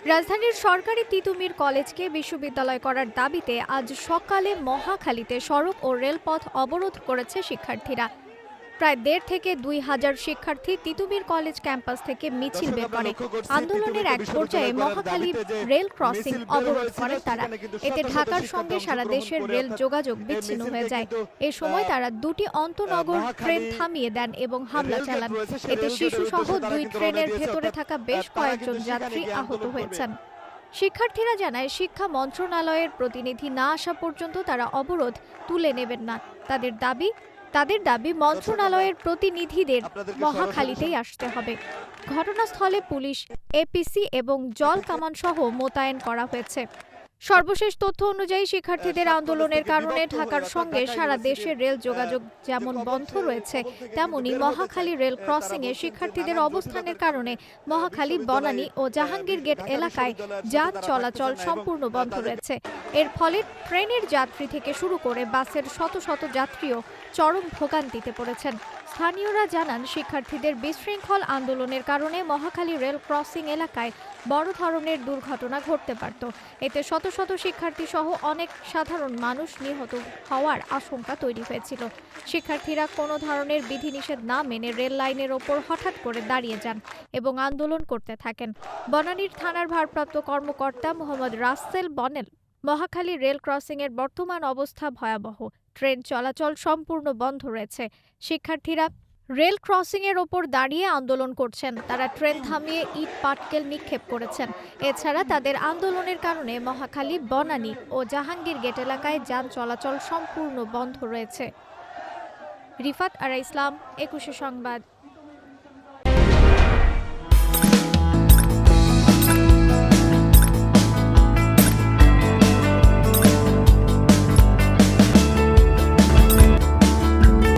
রাজধানীর সরকারি তিতুমির কলেজকে বিশ্ববিদ্যালয় করার দাবিতে আজ সকালে মহাখালীতে সড়ক ও রেলপথ অবরোধ করেছে শিক্ষার্থীরা। প্রায় দেড় থেকে দুই হাজার শিক্ষার্থী তিতুমির কলেজ ক্যাম্পাস থেকে মিছিল বের করে। আন্দোলনের এক পর্যায়ে মহাখালী রেল ক্রসিং অবরোধ করে তারা। এতে ঢাকার সঙ্গে সারা দেশের রেল যোগাযোগ বিচ্ছিন্ন হয়ে যায়। এ সময় তারা দুটি অন্তনগর ট্রেন থামিয়ে দেন এবং হামলা চালান। এতে শিশুসহ দুই ট্রেনের ভেতরে থাকা বেশ কয়েকজন যাত্রী আহত হয়েছেন। শিক্ষার্থীরা জানায় শিক্ষা মন্ত্রণালয়ের প্রতিনিধি না আসা পর্যন্ত তারা অবরোধ তুলে নেবেন না। তাদের দাবি তাদের দাবি মন্ত্রণালয়ের প্রতিনিধিদের মহাখালীতেই আসতে হবে। ঘটনাস্থলে পুলিশ এপিসি এবং জল কামান সহ মোতায়েন করা হয়েছে। সর্বশেষ তথ্য অনুযায়ী শিক্ষার্থীদের আন্দোলনের কারণে ঢাকার সঙ্গে সারা দেশের রেল যোগাযোগ যেমন বন্ধ রয়েছে তেমনি মহাখালী রেল ক্রসিং এ শিক্ষার্থীদের অবস্থানের কারণে মহাখালী বনানী ও জাহাঙ্গীর গেট এলাকায় যান চলাচল সম্পূর্ণ বন্ধ রয়েছে। এর ফলে ট্রেনের যাত্রী থেকে শুরু করে বাসের শত শত যাত্রীও চরম ভোগান্তিতে পড়েছেন। স্থানীয়রা জানান, শিক্ষার্থীদের বিশৃঙ্খল আন্দোলনের কারণে মহাখালী রেল ক্রসিং এলাকায় বড় ধরনের দুর্ঘটনা ঘটতে পারত। এতে শত শত শিক্ষার্থী সহ অনেক সাধারণ মানুষ নিহত হওয়ার আশঙ্কা তৈরি হয়েছিল। শিক্ষার্থীরা কোনো ধরনের বিধিনিষেধ না মেনে রেল লাইনের ওপর হঠাৎ করে দাঁড়িয়ে যান এবং আন্দোলন করতে থাকেন। বনানীর থানার ভারপ্রাপ্ত কর্মকর্তা মোহাম্মদ রাসেল বনেল, মহাখালী রেল ক্রসিংয়ের বর্তমান অবস্থা ভয়াবহ। ট্রেন চলাচল সম্পূর্ণ বন্ধ রয়েছে। শিক্ষার্থীরা রেল ক্রসিং এর ওপর দাঁড়িয়ে আন্দোলন করছেন। তারা ট্রেন থামিয়ে ইট পাটকেল নিক্ষেপ করেছেন। এছাড়া তাদের আন্দোলনের কারণে মহাখালী, বনানী ও জাহাঙ্গীর গেট এলাকায় যান চলাচল সম্পূর্ণ বন্ধ রয়েছে। রিফাত আরা ইসলাম, একুশে সংবাদ।